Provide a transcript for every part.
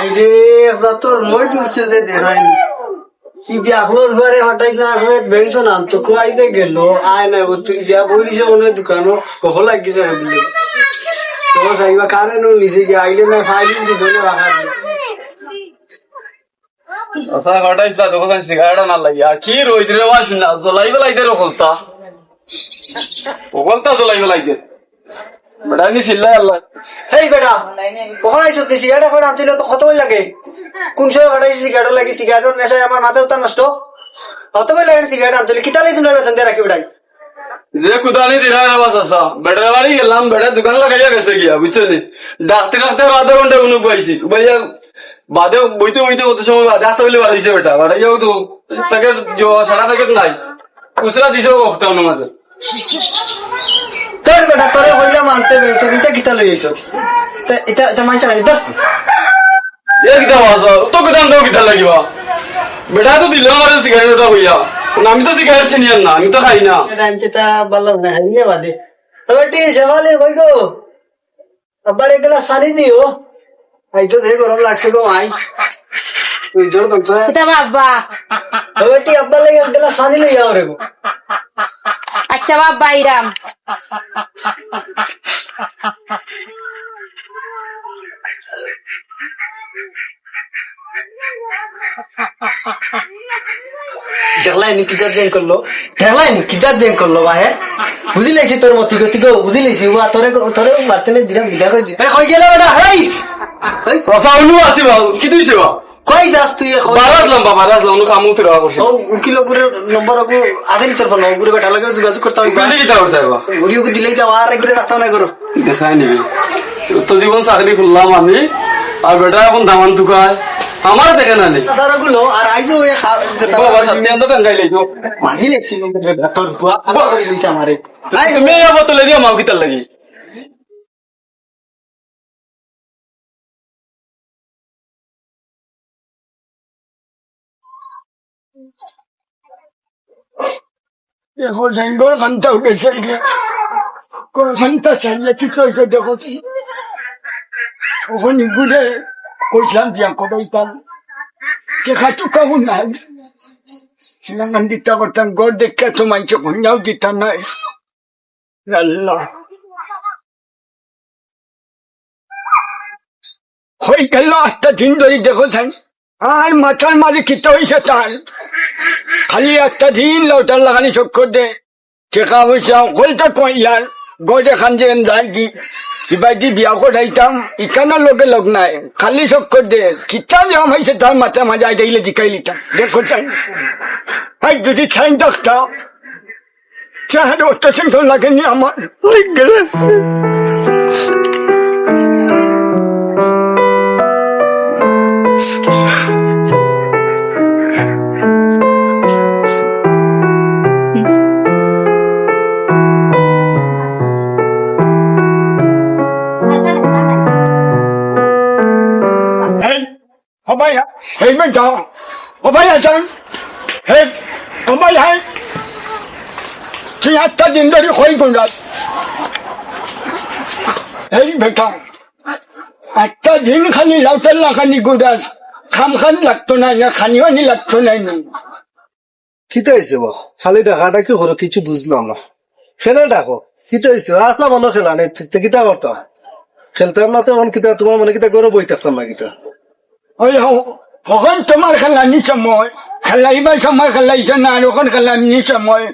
আইরে একটা তো রই দূরছে যে দেখাইনি কি বিয়াখলোর ঘরে হটাইছে আসলে বেংশন আনতো খুয়াইতে গেল, আয় না তুই যা বলিছে মনে হয় দোকানও কখন লাগিছে বললে তো সাইবা কারে নো নিছে কি আইলে না ফাইল দি ধরে রাখা আচ্ছা ঘটাইছা যখন সিগারেট না লাগি। আর কি রইতে রে ওয়াশ না জ্বলাই বেলাইতে রে খলতা ওগলতা জ্বলাই বেলাইতে বেটা নি চিল্লাই আল্লাহ। হেই বেটা কখন আইছো তুই সিগারেট এখন আনতিলে তো কত লাগে। কোন সময় হটাইছে সিগারেট লাগি সিগারেটের নেশায় আমার মাথা উত্তার নষ্ট। কত লাগে সিগারেট আনতিলে কিতা লাগি তুমি বেতন দিয়ে রাখি বেটাই যে কুদানি দিনা না বাস আসা বেটার বাড়ি গেলাম বেটা দোকান লাগাইয়া গেছে গিয়া বুঝছ নি? ডাকতে ডাকতে আধা ঘণ্টা উনুক পাইছি ভাইয়া বাদে বইতে বইতে কত সময় বাদে হাতে হইলে বাড়াইছে বেটা। বাড়াইয়াও তো প্যাকেট সারা প্যাকেট নাই। খুচরা দিছে কখটা আমাদের তোর বেটা তোরে হইলা মানতে বেংশ কিতা কিতা লই আইছো এটা এটা মাইছা নাই তো এ কিতা বাসা তো কিতাম তো কিতা লাগিবা। বেটা তো দিল আমার সিগারেট ওটা হইয়া আমি তো সিগারেট চিনি না আমি তো খাই না। এটা আনছে তা ভালো না হারিয়ে বাদে। তবে টি সেবালে কই গো? আবার এগুলা সানি দিও আই তো দেখে গরম লাগছে গো আই তুই জোর তো কিতা বাবা। তবে টি আব্বার লাগে এগুলা সানি লই যাও রে গো। আচ্ছা বাবা ইরাম দেখলাই নি কিজার জেন করল? দেখলাই নি কিজার জেন করল বাহে? বুঝি লাইছি তোর মতি গতি গো বুঝি লাইছি। ওয়া তোরে তোরে মারতে দিলাম বিদা করে দি কই গেল হেই! রসা উনু আছে বা কি তুইছে বা কই যাস তুই এখন? বারো আসলাম বা বারো আসলাম উনু কামু ফিরা করছে। ও কিলো করে নম্বর কো আধেন তোর ফোন গুরে বেটা লাগে যোগাযোগ করতে হবে। কুলি কিতা করতে বা ঘুরিও কি দিলেই যাও আর এগুলো রাখতে না করো। দেখাই নিবি। তো জীবন চাকরি করলাম আমি। আর বেটা এখন ধামান থুকায় আমার দেখে না নি। তারা গুলো আর আইজো ওই বাবা সামনে আন্দা টাঙ্গাই লাইছো। মারি লেছি তোর বুয়া আবার করে দিছে আমারে। নাই তুমি এই বোতলে দিও মাও কিতার লাগি। দেখো সাইনগর খান্তা উঠেছে কোন খান্তা সাইলে কি কইছে দেখো ওখানে ঘুরে কইলাম দিয়া কবাইতাম দেখা চুকাবো নাই সিলাঙ্গান দিতা করতাম গড় দেখে তো মাইছে কন্যাও দিতা নাই। আল্লাহ। হয়ে গেল একটা দিন ধরে দেখো আর মাথার মাঝে কিতা হয়েছে তার? খালি একটা দিন লটার লাগানি চক্কর দে। টেকা পয়সা অকলটা কইলার গজ এখান যে যায় কি? কিবা দি বিয়া করাইতাম ইকানোর লগে লগ নাই। খালি চক্কর দে। কিতা জাম হয়েছে তার মাথা মাঝে? আই দেখলে জিকাই লিতাম। দেখো চাই। আই যদি ছাইন থাকতা চাহারে অত সিংহ লাগেনি আমার। গেলে। Ông bay hả? Hey, mấy trò. Ông bay hả sao? Hey, ông bay hả? Chị hạt ta nhìn tới khói con rồi. Hey, mấy trò. একটা দিন খালি লাউটার লাগানি গুড়াস খাম খান লাগতো না না খানিও নি লাগতো নাই কিতা হয়েছে বো খালি টাকাটা কি হলো কিছু বুঝলাম না খেলে ডাকো কিতা হয়েছে আসলা মনে খেলা নেই কিতা করতাম খেলতাম না তখন কিতা তোমার মনে কিতা করে বই থাকতাম না কিতা ওই কখন তোমার খেলানি সময় খেলাইবার সময় খেলাইছে না আর ওখন খেলানি সময়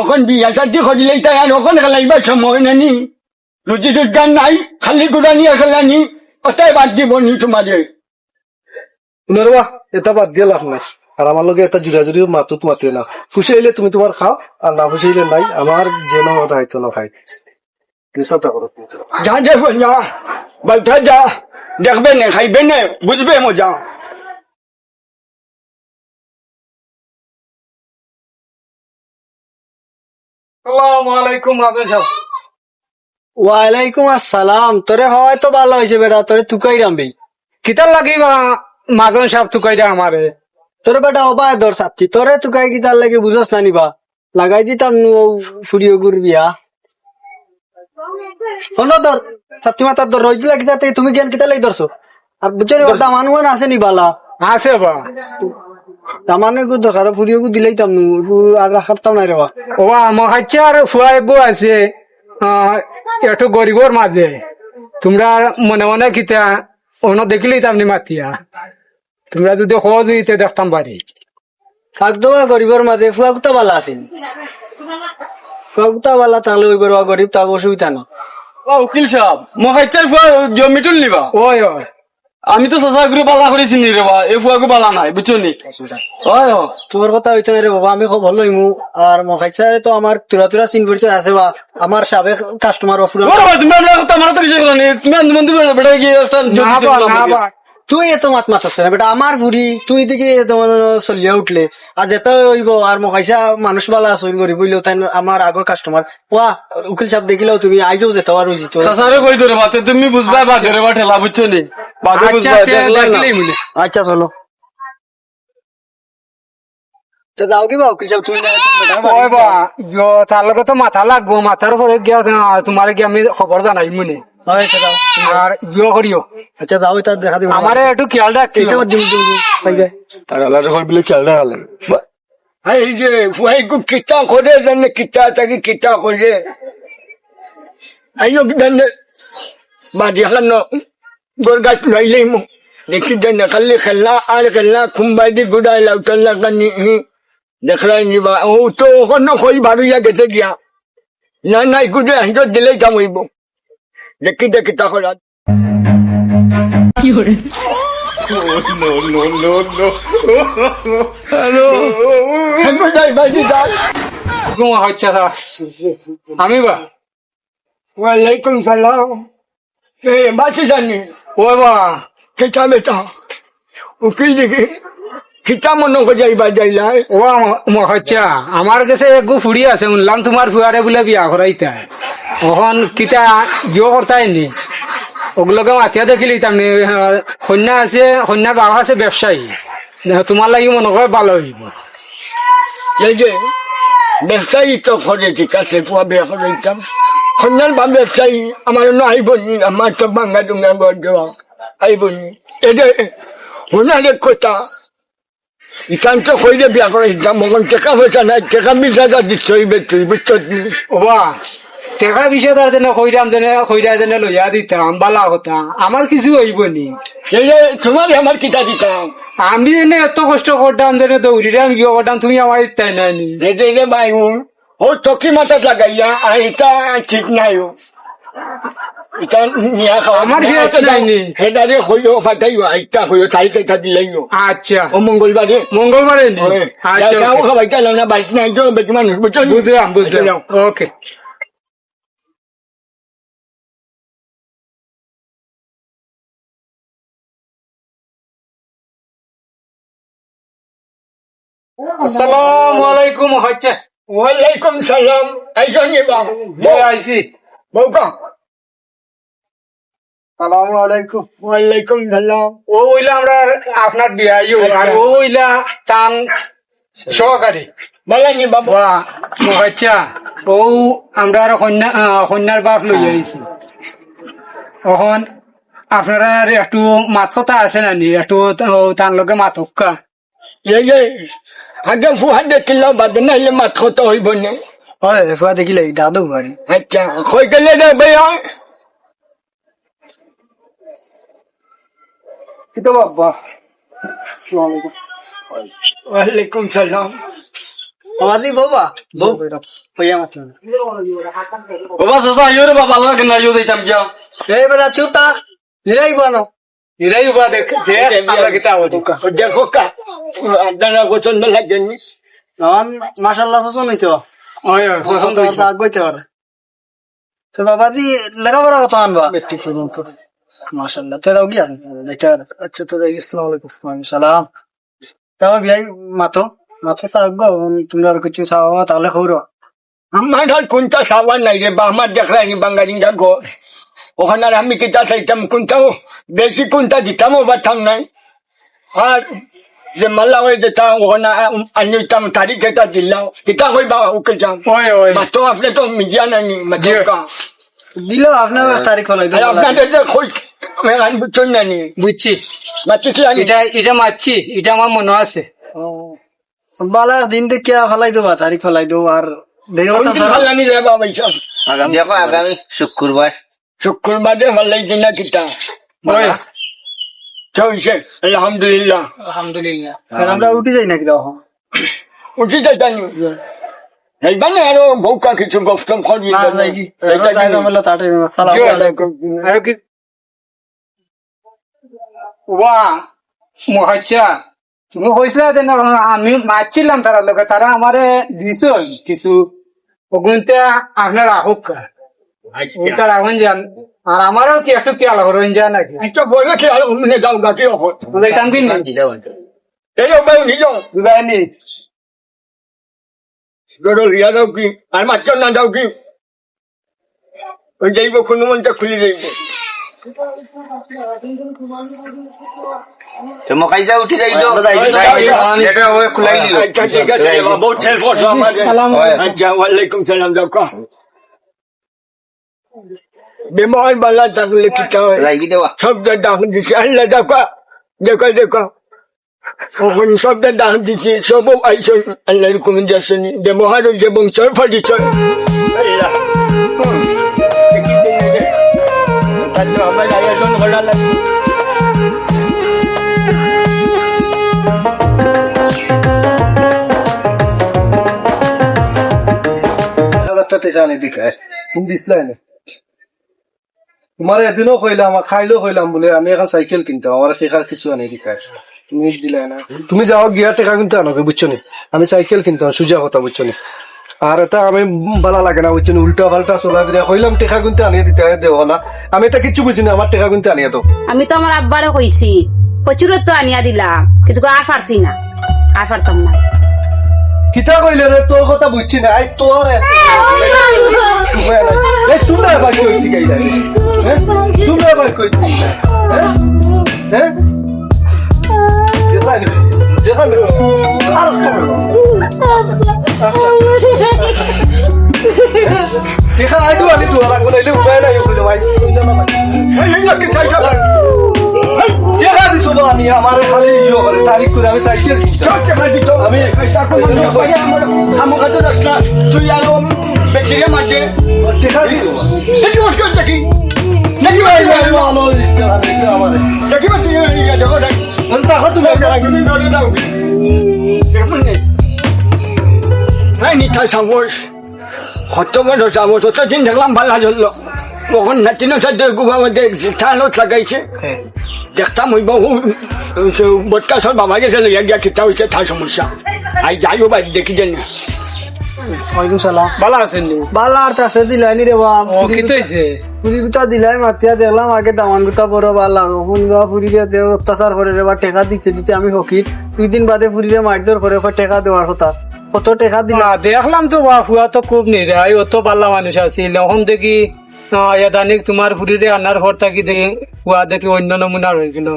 ওখন বিয়া সাথে করিলেই তাই আর ওখন খেলাইবার সময় নানি রুজি রোজগার নাই, খালি গুড়া নিয়ে খেলানি ওটাই বাদ দিব নি তোমাদের নরবা এটা বাদ দিয়ে লাভ নাই। আর আমার লগে এটা জুড়া জুড়ি মাতুত মাতিয়ে না। ফুসাইলে তুমি তোমার খাও আর না ফুসাইলে নাই। আমার যেন ওটা হয়তো না খাই। যা যা যা দেখবে না খাইবে না বুঝবে মজা ওয়ালাইকুম আসসালাম তোরে হয় তো ভালো হয়েছে বেটা তোরে তুকাই রামবি কিতার লাগিবা মাজন সাহেব তুকাই দে আমারে তোর বেটা অবায় দর সাথী তোরে তুকাই কি তার লাগে বুঝস না নিবা লাগাই দিতাম নু ফুরিও গুর বিয়া শোনো তোর সাথী মাতার দর রইজ লাগি যাতে তুমি জ্ঞান কিতা লাগি ধরছো। আর বুঝছেন দামান ওয়ান আছে নি বালা। আছে বা। দামানে গু দরকার ফুরিয়ে গু দিলেই তাম আর রাখাতাম নাই রে বা। ও আমার কাছে আর ফুয়াই বউ আছে। একটু গরিবর মাঝে তোমরা মনে মনে কিতা অন্য দেখিলেই তামনি মাতিয়া। তোমরা যদি সহজ হইতে দেখতাম পারি থাকতো গরিবের মাঝে ফুয়া কুতা বালা আছে বালা তাহলে ওই বড় গরিব তার অসুবিধা না। ও উকিল সাহেব মহাইচার ফুয়া জমি টুল নিবা? ওই ওই। আমি তো চাচা গুলো বালা করেছি নি রে বা এই ফুয়াকে বালা নাই বুঝছ নি? হয় হয়। তোমার কথা হইতো না রে বাবা আমি খবর লইমু আর মখাইছারে তো আমার তুরা তুরা চিন পরিচয় আছে বা আমার সাবেক কাস্টমার অফুরা তুমি আপনার কথা আমার তো বিষয় করো তুমি আন্দোলন দিবে বেটা গিয়ে একটা তুই এত মাত মাতাস না বেটা আমার ভুড়ি তুই দিকে তোমার চলিয়া উঠলে আর যেতে হইব আর মখাইছা মানুষ বালা আছে গরিব হইলেও তাই আমার আগর কাস্টমার ওয়া উকিল সাহেব দেখিলেও তুমি আইজও যেতে পারো জিতো। চাচারে কই ধরে বাতে তুমি বুঝবা বা ধরে বা ঠেলা বুঝছ নি? বাদে আচ্ছা বুঝবা মনে আচ্ছা চলো। তো যাও কি বা উকিল সাহেব তুমি না বেটার ওই বা তার লগে তো মাথা লাগবো মাথার উপরে গিয়া তোমার গিয়ে আমি খবর জানাই মনে আচ্ছা যাও আর ইয়ে করিও আচ্ছা যাও এটা দেখা দিবে। আমারে একটু খেয়াল রাখি এটা দিম দিম দিম। পাইবে তার আলাদা কই বলে খেয়াল রাখালেন এই যে ফুয়াই গু কিতা করে জানে কিতা তাকে কিতা করে আইও জানে বাড়ি খান গোর গাছ নইলেই মু দেখি জানে খালি খেলনা আর খেলনা খুম্বাই দি গুড়াই লাউটাল লাগানি দেখলাই নিবা। ও তো ওখানে কই বাড়িয়া গেছে গিয়া না নাই গুড়ে হাঁজর দিলেই কামইব দেখি দেখি তা করা হ্যালো বাড়ি যাও ঘুমা হচ্ছে তা। আমি বা? ওয়ালাইকুম সালাম। এ বাঁচি জানি। ওই বা? কিতা বেটা উকিল দিকে কিতা মনে করে যাইবা যাইলা ও আমার হচ্ছে আমার কাছে এক ফুড়ি আছে শুনলাম তোমার ফুয়ারে বলে বিয়া করাইতা এখন কিতা বিয়ে করতাই নি? ওগুলোকে মাতিয়া দেখিলি তামনি কন্যা আছে কন্যার বাবা আছে ব্যবসায়ী তোমার লাগি মনে করে ভালো হইব এই যে ব্যবসায়ী তো করে ঠিক আছে পুয়া বিয়া করাইতাম বা ব্যবসায়ী আমার অন্য আইবনি আমার তো বাঙ্গা ডুঙ্গা গড় দেওয়া আইবনি এদের ওনারে কথা ইকান তো কইলে বিয়া করাইতাম মগন টেকা পয়সা নাই টেকা বিশ হাজার দিচ্ছ হইবে তুই বুঝছ ওবা টেকা কইরাম জনে কইরা জনে লইয়া দিতাম বালা কথা। আমার কিছু হইব নি? তোমার আমার কিতা দিতাম আমি এনে এত কষ্ট করতাম জেনে দৌড়িরাম বিয়ে করতাম তুমি আমার ইচ্ছাই নাই নি? রে বাইমুন ও চকি মাথা লাগাইয়া আর এটা ঠিক নাই আমার হিয়াত নাইনি। হেদারে হইও ফাটাইও আইতা হইও তাই তাই দিলাইও আচ্ছা ও মঙ্গলবারে মঙ্গলবারে নি আচ্ছা চাও okay. খাবাইতা না বাড়িতে নাই তো বেকি মানুষ বুঝছ বুঝলাম বুঝলাম ওকে আসসালামু আলাইকুম হচ্ছে ওয়ালাইকুম সালাম আইসো নি বা বই আইছি বউকা সালামু আলাইকুম ওয়ালাইকুম সালাম। ও হইলা আমরা আপনার বিয়াইও আর ও হইলা তান সহকারী। বলা নি বাবা বাচ্চা ও আমরা কন্যা কন্যার বাপ লই আইছি। এখন আপনারা একটু মাথা আছে না নি? একটু তার লগে মাথকা এই যে আগে ফুহান দেখিলাম বাদ নাইলে মাত কত হইব না। হয় ফুয়া দেখিলে দাদু বাড়ি। আচ্ছা কই গেলে ভাইয়া কিতো বাবা? ওয়ালাইকুম সালাম। আমাজি বাবা বাবা চাচা আইও রে বাবা লাগা না আইও যাইতাম গিয়া। এই বেটা চুপ তা নিরাই বানো এটাই উবা দেখ দেখ আমরা কিতা হতো দেখো কা আপনারা পছন্দ লাগেনি নন মাশাআল্লাহ পছন্দ হইছে ওই পছন্দ হইছে। আগবাইতে পারে তো বাবা দি লেখাপড়া কত আনবা? ব্যক্তি করুন তো মাশাআল্লাহ। তো দাও গিয়া পারে আচ্ছা তো যাই আসসালামু আলাইকুম। ওয়ালাইকুম সালাম তাও বিয়াই মাতো? মাতো থাকব তুমি আর কিছু চাওয়া তাহলে খবর। আমার আর কোনটা সাবান নাই রে বা আমার দেখলাম বাঙালিঙ্গা গো। ওখানে আর আমি কিতা চাইতাম কোনটাও বেশি কোনটা দিতাম ও বাতাম নাই। আর যে মাল্লা হয়ে যেতাম ওখানে আনিতাম তারিখ এটা দিলাম কিতা হইবা ওকে যাম। মাতো আপনি তো মিডিয়া নাই দিল আপনার তারিখ আর আপনাদের আমি গান বুঝছেন না নি। বুঝছি। মাতিস এটা এটা মারছি এটা আমার মনে আছে। বালা দিন দেখিয়া ফেলাই দেবো তারিখ ফেলাই দেবো আর দেখো আগামী শুক্রবার। শুক্রবারে না কিতা? চলছে আলহামদুলিল্লাহ। আলহামদুলিল্লাহ। আমরা উঠে যাই নাকি তখন উঠি যাইতানি এইবারে আরও বউকা কিছু করি ওয়া মহাচ্ছা তুমি যে আমি মারছিলাম তারা লোকে তারা আমারে দিছ কিছু। ওগুনতে আপনার যান আর আমারও কি একটু খেয়াল করুন যা নাকি একটা কি আর যাও গাকি অপর যাইতাম কি এই দাও আর মাত্র না? দাও কি? ওই যাইব কোনো মনটা খুলি যাইব তুমি খাইছা উঠি যাই তো এটা ওই খুলাই দিল। আচ্ছা ঠিক আছে বাবু ছেল ফটো আমার আচ্ছা ওয়ালাইকুম সালাম দাও কা। বালা থাকলে কি শব্দ ডাক দিছে আল্লাহ দেখো দেখো দেখো ওখানে শব্দ ডাক দিছে সব আইসন আল্লাহর কোন যাসনি ব্যবহার যে বংশর ফাটিছ আল্লাহ। আমার আয়োজন করা লাগে হাজারটা টাকা আনি দিখায় তুমি তোমার এদিনও কইলাম আমি এখন সাইকেল কিনতাম আমার কিছু আনি দিখায় তুমি দিলাই তুমি যাও গিয়া টাকা কিনতে আনো বুঝছ নি? আমি সাইকেল কিনতাম, সুজা কথা, বুঝছ নি? আর এটা আমি ভালো লাগে না বুঝছ নি উল্টা পাল্টা চলা ফিরা। কইলাম টাকা কিনতে আনিয়ে দিতে দেও না। আমি এটা কিচ্ছু বুঝি না আমার টেকা কিনতে আনিয়ে তো আমি তো আমার আব্বারে কইছি প্রচুর তো আনিয়া দিলাম কিন্তু আর পারছি না আর পারতাম না। কিতা কইলে রে তোর কথা বুঝছি না আজ তোর এই তোমরা আবার কই দিকে তোমরা আবার কই হ্যাঁ হ্যাঁ ইয়ে আমি দেখা দেখি তুমি নিতাই সামোস কত বড় সামোস অত দিন দেখলাম ভালো চলল কখন নাতিনো সাথে গুবা মধ্যে স্থানত লাগাইছে। দেখতাম ওই বহু বটকাসর বাবা গেছে লইয়া গিয়া কিতা হয়েছে তার সমস্যা। আই যাই ও বাড়ি দেখি জানি। ওয়ালাইকুম সালাম ভালো আছেন নি? বালা আর তাছে দিলাই নি রে বা ও কি তো পুরি গুতা দিলাই মাতিয়া দেখলাম আগে দামান গুতা বড় বালা। এখন গা পুরি দিয়ে দেও অত্যাচার করে রে বা টেকা দিতে দিতে আমি ফকির দুই দিন বাদে পুরিরে মারধর করে টেকা দেওয়ার কথা। কত টেকা দিলা। না দেখলাম তো বা ফুয়া তো খুব নিরাই অত পাল্লা মানুষ আছিল এখন দেখি এদানিক তোমার ফুরিরে আনার ঘর থাকি দেখি ফুয়া দেখি অন্য নমুনার হয়ে গেল।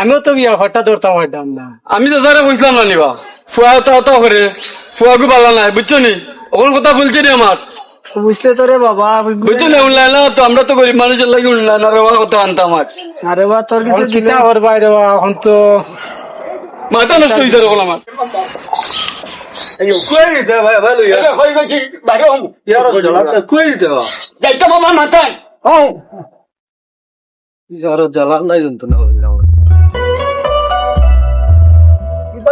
আমিও তো বিয়া ঘরটা ধরতাম হইতাম না। আমি তো যারা বুঝলাম না নিবা। ফুয়া তো অত করে ফুয়াকে ভালো নাই বুঝছ নি? ওখানে কথা বলছে নি আমার। বুঝতে তো রে বাবা বুঝছ না উনলাই না তো আমরা তো গরিব মানুষের লাগে উনলাই না রে বাবা কথা আনতাম আর। আরে বা তোর কিছু কিতা ওর বাইরে বা এখন তো মাথা নষ্ট হইতে রে আমার। কই দিতে ভাই ভালো ইয়ার হয়ে গেছি বাইরে হম ইয়ার জলা কই দিতে বা যাইতাম আমার মাথায় ও ইয়ার জলা নাই জন্ত না বাচ্চা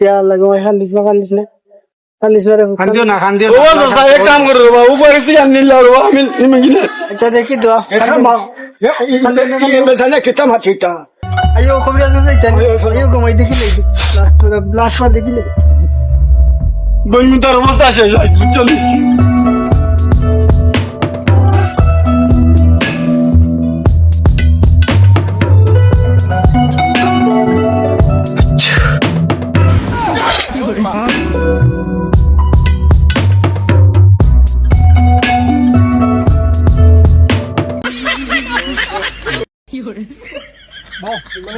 তিয়া লাগো মাই খান দিস না খান দিস না? খান দিস না রে খান দিও না খান দিও ও না। সস্তা কাম করে রে বাবা উপরে সি আনি লা রে আমি নিমে গিলে আচ্ছা দেখি তো এটা মা কি বেসানে কিতা মাছিতা আইও খবর আছে যাইতেন আইও গো দেখি লই লাস্ট বার দেখি লই গইমিতার অবস্থা শেষ বুঝছ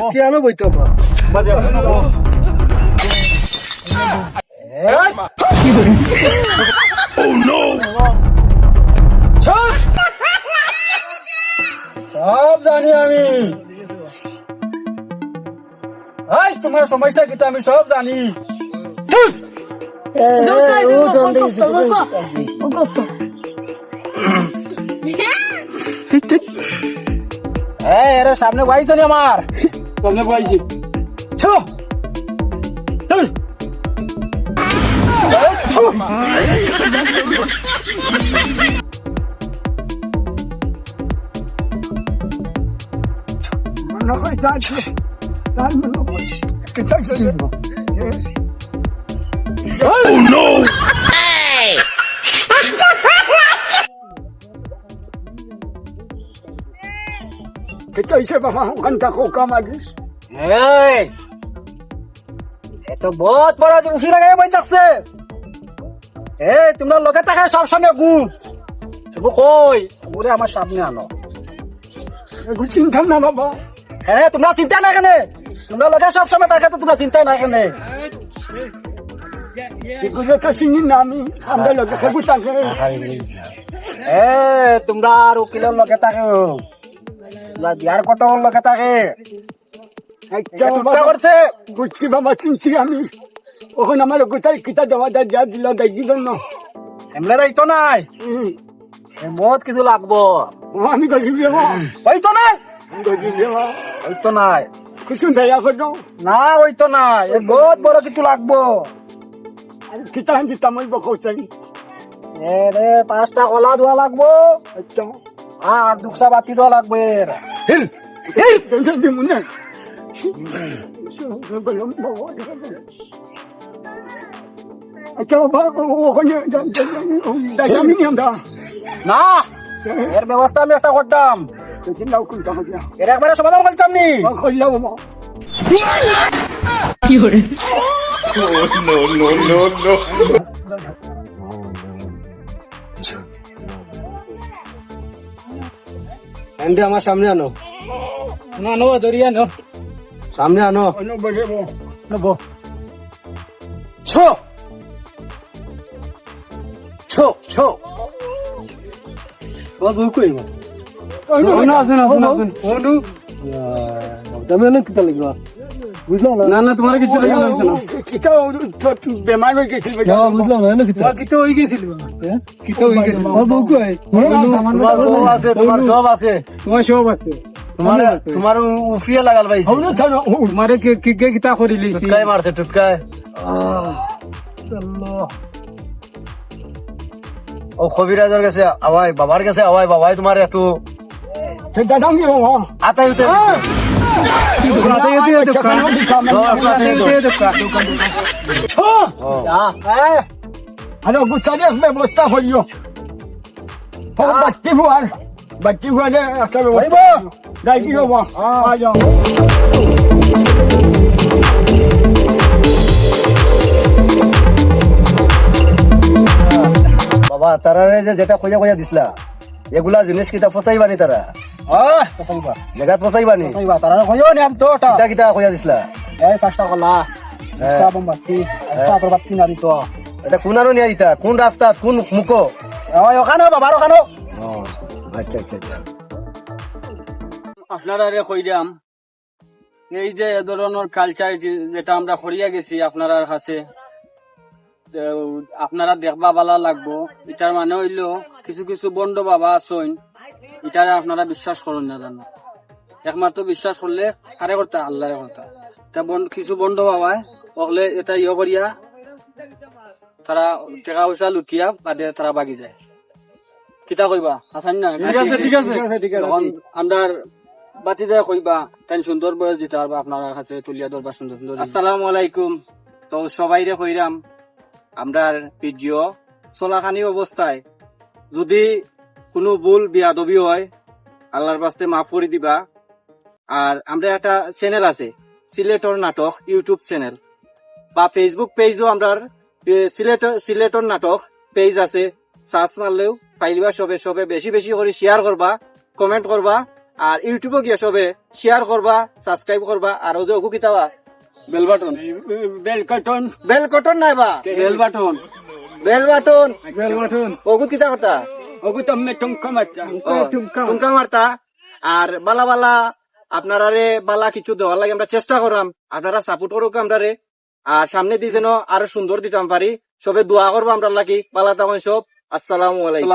নি কি আনো সব জানি আমি। এই তোমার সমস্যা কিন্তু আমি সব জানি। এর সামনে বাইছো নি আমার। সামনে বাইছি ছো এই! এই, ছো! যাচ্ছে এসে বাবা ওখানটা কোকা মারিস এই এত বহুত বড় উঠি লাগাই বই থাকছে এ তোমরা লগে থাকে সবসময় গুণ এগুলো কই? ওরে আমার সামনে আনো। এগুলো চিন্তা না বাবা। হ্যাঁ তোমরা চিন্তা না কেন? তোমরা লগে সবসময় থাকে তো তোমরা চিন্তা না কেন? এগুলো তো চিনি না আমি আমরা লগে সেগুলো থাকে এ তোমরা আর উকিলের লগে থাকে। বিয়ার কটর লগে থাকে করছে? বুঝছি বাবা চিনছি আমি। ওখানে আমার কোথায় কিতা জমা দেয় যা দিল দেয় দিল না এমলে দায়িত্ব নাই? কিছু লাগবো? আমি গজিবি ওই তো নাই? গজিবি ওই তো নাই। কিছু দয়া করো। না ওই তো নাই। এ বহুত বড় কিছু লাগবো। কিতা বকৌচাই এ রে পাঁচটা কলা ধোয়া লাগবো। আচ্ছা। আর দুকসা বাতি ধোয়া লাগবে। Hill hill. দিমুনে আচ্ছা বাবা ওখানে দাসামি নিয়ম দা না এর ব্যবস্থা আমি একটা করতাম। এর একবারে সমাধান করতাম নি। এন্ডে আমার সামনে আনো না নো দরিয়া নো সামনে আনো নো বলে বো নো বো ছো ছো ছো তোমার বউ কই মা না আসুন আসুন আসুন তুমি এনে কিতা লাগল বুঝলাম না? না না তোমার কিছু লাগছে না কিতা বেমার হয়ে গেছিল বুঝলাম না কিতা? কিতে হয়ে গেছিল? কিতে হয়ে গেছিল? আমার বউ কই? তোমার বউ আছে তোমার সব আছে। তোমার সব আছে। তোমার তোমার উফিয়ে লাগাল ভাই তোমারে কে কে কে কিতা করি লিছি? টুটকায় মারছে টুটকায়। ও কবিরাজের কাছে আওয়াই বাবার কাছে আওয়াই বাবাই তোমার একটু আতাই উঠে রাতে এতে দোকান রাতে এতে দোকান আরে গুছালে ব্যবস্থা করিও ও বাচ্চি বুয়ার বাচ্চি বুয়ারে একটা ব্যবস্থা যাই কি বাবা আ যাও বাবা তারারে যে যেটা খোঁজা খোঁজা দিছিলা আহ পসাইবা জায়গাত ফসাইবানি পসাইবা তারা কইও নি আমি তো ওটা কিতা কিতা খোঁজা দিছিলা? এই পাঁচটা কলা। সাবম বাতি সাতর বাতি না দিত এটা কোন আরও নিয়ে দিতা কোন রাস্তা কোন মুখ? ওই ওখানে বাবার ওখানে আচ্ছা আচ্ছা আচ্ছা। আপনারা রে কইরাম এই যে এ ধরনের কালচার যেটা আমরা করিয়া গেছি আপনার কাছে। আপনারা দেখবা ভালো লাগবো। এটার মানে হইল কিছু কিছু বন্ড বাবা আছেন এটারে আপনারা বিশ্বাস করুন না জানো। একমাত্র বিশ্বাস করলে আরে করতে আল্লাহরে করতে। তা কিছু বন্ড বাবা ওগুলো এটা ইয়ে করিয়া তারা টাকা পয়সা লুটিয়া বাদে তারা বাগি যায়। কিতা কইবা? আসান না? ঠিক আছে ঠিক আছে। ঠিক আছে আন্ডার বাতি দেয়া কইবা তাই সুন্দর বয়স দিতে পারবা আপনার কাছে তুলিয়া দরবার সুন্দর সুন্দর আসসালামু আলাইকুম। তো সবাই রে কইরাম আমরার ভিডিও চলাখানি অবস্থায় যদি কোনো ভুল বিয়াদবি হয়। আল্লাহর বাস্তে মাফ করে দিবা। আর আমরা একটা চ্যানেল আছে সিলেটর নাটক ইউটিউব চ্যানেল বা ফেসবুক পেজও আমরা সিলেটর সিলেটর নাটক পেজ আছে। সার্চ মারলেও পাইলিবা সবে সবে বেশি বেশি করে শেয়ার করবা কমেন্ট করবা। আর ইউটিউবে গিয়ে সবে শেয়ার করবা সাবস্ক্রাইব করবা। আর ওদের ওগু কিতাবা বেল বাটন বেল কটন বেল কটন নাই বা? বেল বাটন বেল বাটন বেল কটন ওগু কিতা করতা ওগু তো মে টুমকা মারতা। টুমকা মারতা। আর বালা বালা আপনারা রে বালা কিছু দেওয়ার লাগে আমরা চেষ্টা করাম। আপনারা সাপোর্ট করুক আমরা রে। আর সামনে দিয়ে যেন আরও সুন্দর দিতাম পারি। সবে দোয়া করব আমরা লাগি। বালা তখন সব। আসসালামু আলাইকুম।